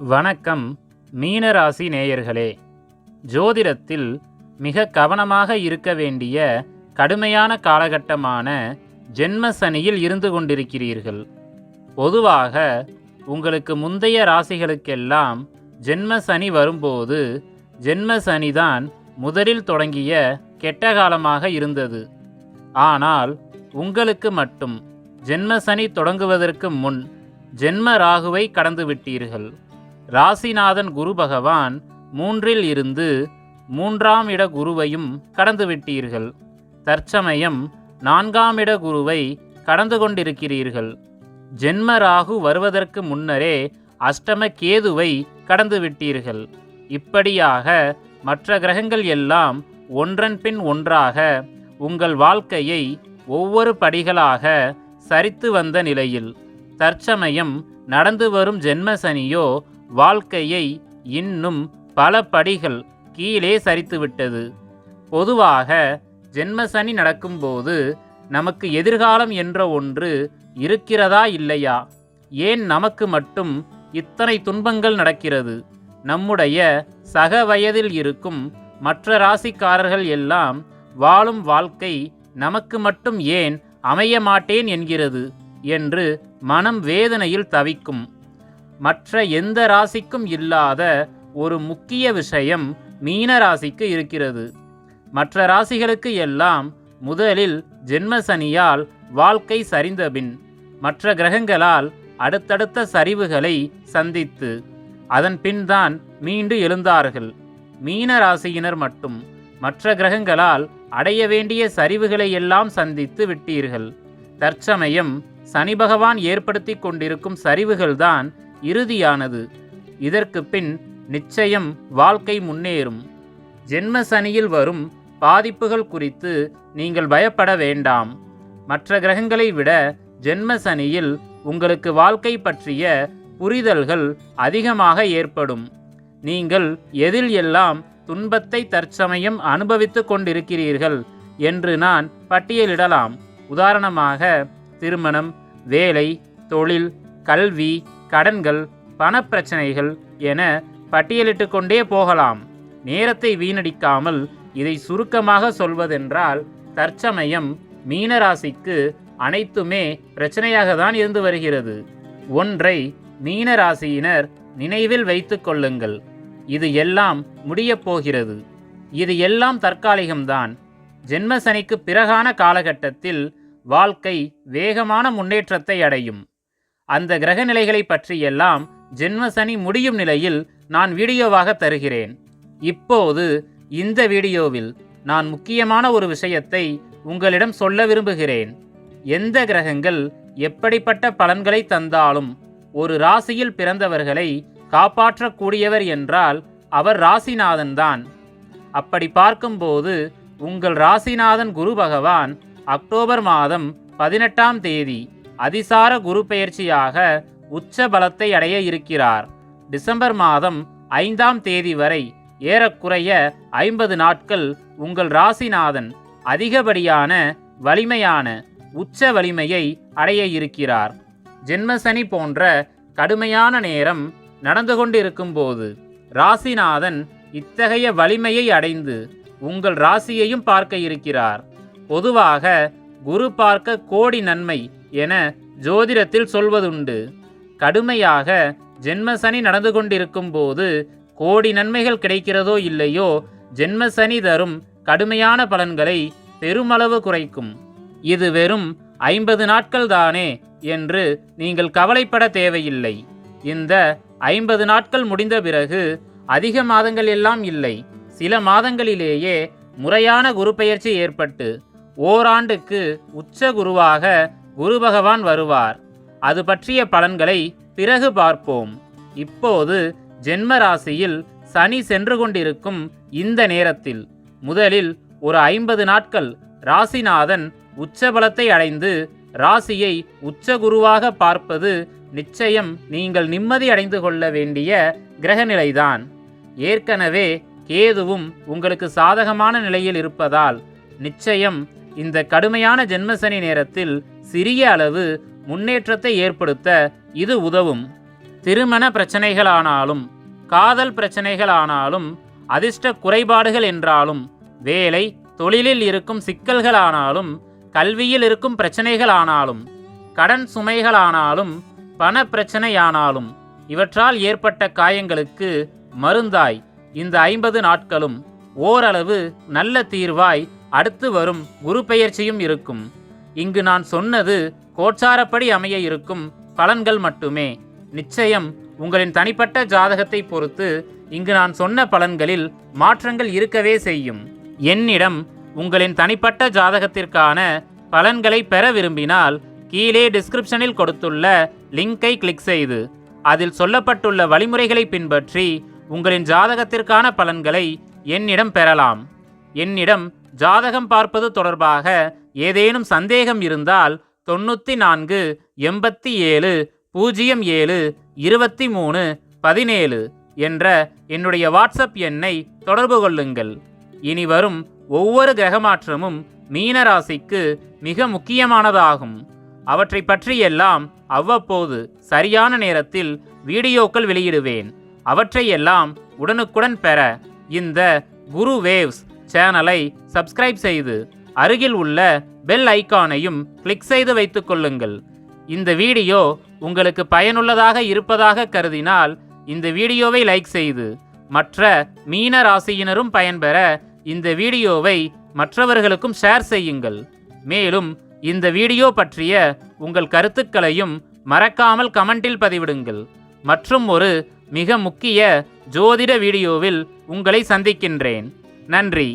வணக்கம் மீனராசி நேயர்களே. ஜோதிடத்தில் மிக கவனமாக இருக்க வேண்டிய கடுமையான காலகட்டமான ஜென்ம சனியில் இருந்து கொண்டிருக்கிறீர்கள். பொதுவாக உங்களுக்கு முந்தைய ராசிகளுக்கெல்லாம் ஜென்ம சனி வரும்போது ஜென்ம சனிதான் முதலில் தொடங்கிய கெட்ட காலமாக இருந்தது. ஆனால் உங்களுக்கு மட்டும் ஜென்ம சனி தொடங்குவதற்கு முன் ஜென்ம ராகுவை கடந்து விட்டீர்கள் ராசிநாதன் குரு பகவான் மூன்றில் இருந்து மூன்றாம் இட குருவையும் கடந்துவிட்டீர்கள். தற்சமயம் நான்காம் இட குருவை கடந்து கொண்டிருக்கிறீர்கள். ஜென்ம ராகு வருவதற்கு முன்னரே அஷ்டம கேதுவை கடந்து விட்டீர்கள் இப்படியாக மற்ற கிரகங்கள் எல்லாம் ஒன்றன் பின் ஒன்றாக உங்கள் வாழ்க்கையை ஒவ்வொரு படிகளாக சரித்து வந்த நிலையில் தற்சமயம் நடந்து வரும் ஜென்ம சனியோ வாழ்க்கையை இன்னும் பல படிகள் கீழே சரித்துவிட்டது. பொதுவாக ஜென்மசனி நடக்கும்போது நமக்கு எதிர்காலம் என்ற ஒன்று இருக்கிறதா இல்லையா? ஏன் நமக்கு மட்டும் இத்தனை துன்பங்கள் நடக்கிறது? நம்முடைய சக வயதில் இருக்கும் மற்ற ராசிக்காரர்கள் எல்லாம் வாழும் வாழ்க்கை நமக்கு மட்டும் ஏன் அமைய மாட்டேன் என்கிறது என்று மனம் வேதனையில் தவிக்கும். மற்ற எந்த ராசிக்கும் இல்லாத ஒரு முக்கிய விஷயம் மீன ராசிக்கு இருக்கிறது. மற்ற ராசிகளுக்கு எல்லாம் முதலில் ஜென்ம சனியால் வாழ்க்கை சரிந்தபின் மற்ற கிரகங்களால் அடுத்தடுத்த சரிவுகளை சந்தித்து அதன் பின்தான் மீண்டு எழுந்தார்கள். மீன ராசியினர் மட்டும் மற்ற கிரகங்களால் அடைய வேண்டிய சரிவுகளை எல்லாம் சந்தித்து விட்டீர்கள். தற்சமயம் சனி பகவான் ஏற்படுத்தி கொண்டிருக்கும் சரிவுகள்தான் இறுதியானது. இதற்கு பின் நிச்சயம் வாழ்க்கை முன்னேறும். ஜென்ம சனியில் வரும் பாதிப்புகள் குறித்து நீங்கள் பயப்பட வேண்டாம். மற்ற கிரகங்களை விட ஜென்ம சனியில் உங்களுக்கு வாழ்க்கை பற்றிய புரிதல்கள் அதிகமாக ஏற்படும். நீங்கள் எதில் எல்லாம் துன்பத்தை தற்சமயம் அனுபவித்துக் கொண்டிருக்கிறீர்கள் என்று நான் பட்டியலிடலாம். உதாரணமாக திருமணம் வேலை தொழில் கல்வி கடன்கள் பணப்பிரச்சனைகள் என பட்டியலிட்டு கொண்டே போகலாம். நேரத்தை வீணடிக்காமல் இதை சுருக்கமாக சொல்வதென்றால் தற்சமயம் மீனராசிக்கு அனைத்துமே பிரச்சனையாக தான் இருந்து வருகிறது. ஒன்றை மீனராசியினர் நினைவில் வைத்து கொள்ளுங்கள். இது எல்லாம் முடியப் போகிறது. இது எல்லாம் தற்காலிகம்தான். ஜென்மசனிக்கு பிறகான காலகட்டத்தில் வாழ்க்கை வேகமான முன்னேற்றத்தை அடையும். அந்த கிரக நிலைகளை பற்றியெல்லாம் ஜென்ம சனி முடியும் நிலையில் நான் வீடியோவாக தருகிறேன். இப்போது இந்த வீடியோவில் நான் முக்கியமான ஒரு விஷயத்தை உங்களிடம் சொல்ல விரும்புகிறேன். எந்த கிரகங்கள் எப்படிப்பட்ட பலன்களை தந்தாலும் ஒரு ராசியில் பிறந்தவர்களை காப்பாற்றக்கூடியவர் என்றால் அவர் ராசிநாதன் தான் அப்படி பார்க்கும்போது உங்கள் ராசிநாதன் குரு பகவான் அக்டோபர் மாதம் பதினெட்டாம் தேதி அதிசார குரு பெயர்ச்சியாக உச்ச பலத்தை அடைய இருக்கிறார். டிசம்பர் மாதம் ஐந்தாம் தேதி வரை ஏறக்குறைய ஐம்பது நாட்கள் உங்கள் ராசிநாதன் அதிகப்படியான வலிமையான உச்ச வலிமையை அடைய இருக்கிறார். ஜென்மசனி போன்ற கடுமையான நேரம் நடந்து கொண்டிருக்கும்போது ராசிநாதன் இத்தகைய வலிமையை அடைந்து உங்கள் ராசியையும் பார்க்க இருக்கிறார். பொதுவாக குரு பார்க்க கோடி நன்மை என ஜோதிடத்தில் சொல்வதுண்டு. கடுமையாக ஜென்மசனி நடந்து கொண்டிருக்கும் போது கோடி நன்மைகள் கிடைக்கிறதோ இல்லையோ ஜென்மசனி தரும் கடுமையான பலன்களை பெருமளவு குறைக்கும். இது வெறும் ஐம்பது நாட்கள் தானே என்று நீங்கள் கவலைப்பட தேவையில்லை. இந்த ஐம்பது நாட்கள் முடிந்த பிறகு அதிக மாதங்கள் எல்லாம் இல்லை. சில மாதங்களிலேயே முறையான குரு பெயர்ச்சி ஏற்பட்டு ஓராண்டுக்கு உச்ச குருவாக குரு பகவான் வருவார். அது பற்றிய பலன்களை பிறகு பார்ப்போம். இப்போது ஜென்ம ராசியில் சனி சென்று கொண்டிருக்கும் இந்த நேரத்தில் முதலில் ஒரு ஐம்பது நாட்கள் ராசிநாதன் உச்சபலத்தை அடைந்து ராசியை உச்ச குருவாக பார்ப்பது நிச்சயம் நீங்கள் நிம்மதி அடைந்து கொள்ள வேண்டிய கிரகநிலைதான். ஏற்கனவே கேதுவும் உங்களுக்கு சாதகமான நிலையில் இருப்பதால் நிச்சயம் இந்த கடுமையான ஜென்மசனி நேரத்தில் சிறிய அளவு முன்னேற்றத்தை ஏற்படுத்த இது உதவும். திருமண பிரச்சனைகளானாலும் காதல் பிரச்சனைகளானாலும் அதிர்ஷ்ட குறைபாடுகள் என்றாலும் வேலை தொழிலில் இருக்கும் சிக்கல்களானாலும் கல்வியில் இருக்கும் பிரச்சனைகளானாலும் கடன் சுமைகளானாலும் பண பிரச்சனையானாலும் இவற்றால் ஏற்பட்ட காயங்களுக்கு மருந்தாய். இந்த ஐம்பது நாட்களும் ஓரளவு நல்ல தீர்வாய் அடுத்து வரும் குரு பெயர்ச்சியும் இருக்கும். இங்கு நான் சொன்னது கோச்சாரப்படி அமைய இருக்கும் பலன்கள் மட்டுமே. நிச்சயம் உங்களின் தனிப்பட்ட ஜாதகத்தை பொறுத்து இங்கு நான் சொன்ன பலன்களில் மாற்றங்கள் இருக்கவே செய்யும். என்னிடம் உங்களின் தனிப்பட்ட ஜாதகத்திற்கான பலன்களை பெற விரும்பினால் கீழே டிஸ்கிரிப்ஷனில் கொடுத்துள்ள லிங்கை கிளிக் செய்து அதில் சொல்லப்பட்டுள்ள வழிமுறைகளை பின்பற்றி உங்களின் ஜாதகத்திற்கான பலன்களை என்னிடம் பெறலாம். என்னிடம் ஜாதகம் பார்ப்பது தொடர்பாக ஏதேனும் சந்தேகம் இருந்தால் தொண்ணூற்றி நான்கு எண்பத்தி ஏழு பூஜ்ஜியம் ஏழு இருபத்தி மூணு பதினேழு என்ற என்னுடைய வாட்ஸ்அப் எண்ணை தொடர்பு கொள்ளுங்கள். இனி வரும் ஒவ்வொரு கிரகமாற்றமும் மீனராசிக்கு மிக முக்கியமானதாகும். அவற்றை பற்றியெல்லாம் அவ்வப்போது சரியான நேரத்தில் வீடியோக்கள் வெளியிடுவேன். அவற்றையெல்லாம் உடனுக்குடன் பெற இந்த குரு வேவ்ஸ் சேனலை சப்ஸ்கிரைப் செய்து அருகில் உள்ள பெல் ஐகானையும் கிளிக் செய்து வைத்துக் கொள்ளுங்கள் இந்த வீடியோ உங்களுக்கு பயனுள்ளதாக இருப்பதாக கருதினால் இந்த வீடியோவை லைக் செய்து மற்ற மீன ராசியினரும் பயன்பெற இந்த வீடியோவை மற்றவர்களுக்கும் ஷேர் செய்யுங்கள். மேலும் இந்த வீடியோ பற்றிய உங்கள் கருத்துக்களையும் மறக்காமல் கமெண்டில் பதிவிடுங்கள். மற்றும் ஒரு மிக முக்கிய ஜோதிட வீடியோவில் உங்களை சந்திக்கின்றேன். நன்றி.